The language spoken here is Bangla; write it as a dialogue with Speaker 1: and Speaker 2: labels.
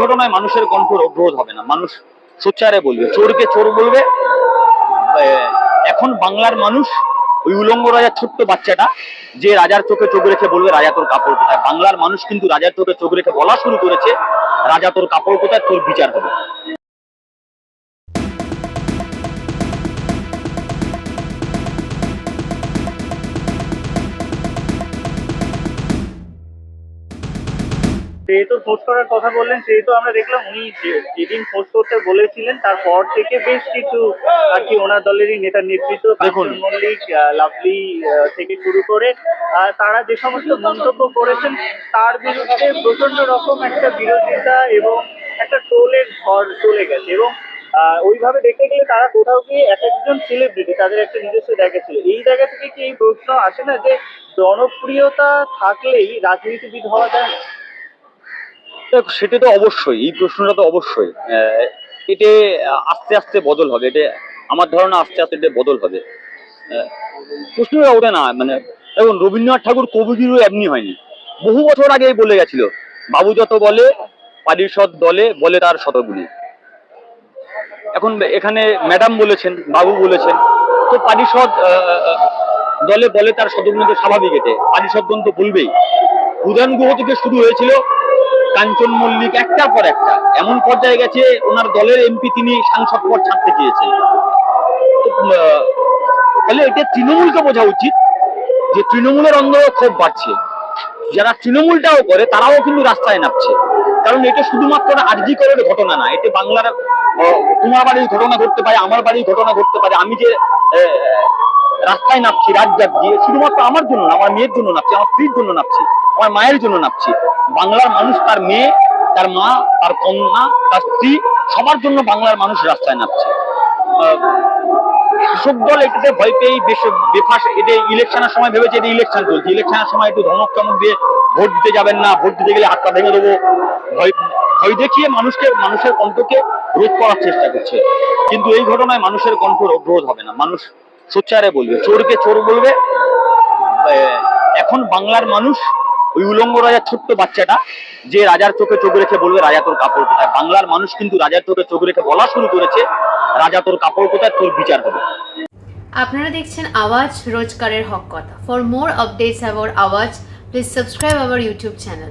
Speaker 1: ঘটনায় মানুষের কণ্ঠ রোধ হবে না। মানুষ সোচ্চারে বলবে, চোরকে চোর বলবে। এখন বাংলার মানুষ ওই উলঙ্গ রাজার ছোট্ট বাচ্চাটা, যে রাজার চোখে চোখ রেখে বলবে, রাজা, তোর কাপড় কোথায়? বাংলার মানুষ কিন্তু রাজার চোখে চোখ রেখে বলা শুরু করেছে, রাজা, তোর কাপড় কোথায়? তোর বিচার হবে।
Speaker 2: যেহেতু পোস্ট করার কথা বললেন সেহেতু আমরা দেখলাম উনি যেদিন পোস্ট করতে বলেছিলেন তারপর থেকে বেশ কিছু আর কি ওনার দলেরই নেতার নেতৃত্ব
Speaker 1: দেখুন।
Speaker 2: মল্লিক লাভলি থেকে শুরু করে তারা যে সমস্ত মন্তব্য করেছেন তার বিরুদ্ধে প্রচণ্ড রকম একটা বিরোধিতা এবং একটা টোলের ঝড় চলে গেছে এবং ওইভাবে দেখতে গেলে তারা কোথাও গিয়ে এক একজন সেলিব্রিটি তাদের একটা নিজস্ব জায়গা ছিল এই জায়গা থেকে কি এই প্রশ্ন আসে না যে জনপ্রিয়তা থাকলেই রাজনীতিবিদ হওয়া যায় না
Speaker 1: সেটা তো অবশ্যই, এই প্রশ্নটা তো অবশ্যই। এটা আস্তে আস্তে বদল হবে, এটা আমার ধারণা আস্তে আস্তে এটা বদল হবে। প্রশ্নটা ওটা না মানে দেখুন, রবীন্দ্রনাথ ঠাকুর কবিগুরু এমনি হয়নি। বহু বছর আগেই বলে গেছিল, বাবু যত বলে, পারিষদ দলে বলে তার শতগুলি এখন এখানে ম্যাডাম বলেছেন, বাবু বলেছেন, তো পারিষদ দলে বলে তার শতগুলি তো স্বাভাবিক এতে, পারিষদগণ তো বলবেই। উদান গুহ থেকে শুরু হয়েছিল কাঞ্চন মল্লিক একটার পর একটা। এমন পর্যায়ে গেছে ওনার দলের এমপি তিনি সাংসদ পদ ছাড়তে চেয়েছেন। তো, তাহলে এটা তৃণমূলকে বোঝা উচিত যে তৃণমূলের অন্দরও ক্ষোভ বাড়ছে। যারা তৃণমূলটাও করে তারাও কিন্তু রাস্তায় নামছে। কারণ এটা শুধুমাত্র আরজি করের ঘটনা না এটা বাংলার তোমার বাড়ির ঘটনা ঘটতে পারে আমার বাড়ির ঘটনা ঘটতে পারে। আমি যে রাস্তায় নামছি রাজজাত দিয়ে শুধুমাত্র আমার জন্য না আমার মেয়ের জন্য নামছি আমার স্ত্রীর জন্য নামছি আমার মায়ের জন্য নামছি। বাংলার মানুষ তার মেয়ে তার মা তার কন্যা তার স্ত্রী সবার জন্য বাংলার মানুষ রাস্তায় আহ, শাসক দল এটাতে ভয় পেয়েই বেশ বেফাস এটা ইলেকশনের সময় ভেবেছে এটা ইলেকশন চলছে। ইলেকশনের সময় একটু ধমক চমক দিয়ে ভোট দিতে যাবেন না ভোট দিতে গেলে হাতটা ভেঙে দেবো। ভয় ভয় দেখিয়ে মানুষকে মানুষের কণ্ঠকে রোধ করার চেষ্টা করছে। কিন্তু এই ঘটনায় মানুষের কণ্ঠ রোধ হবে না। মানুষ সোচ্চারে বলবে, চোরকে চোর বলবে। এখন বাংলার মানুষ ওই উলঙ্গ রাজার ছোট্ট বাচ্চাটা, যে রাজার চোখে চোখ রেখে বলবে, রাজা, তোর কাপড় কোথায়? বাংলার মানুষ কিন্তু রাজার চোখে চোখ রেখে বলা শুরু করেছে, রাজা, তোর কাপড় কোথায়? তোর বিচার হবে।
Speaker 3: আপনারা দেখছেন আওয়াজ রোজকারের হক কথা। For more updates about Awaaz please subscribe our YouTube channel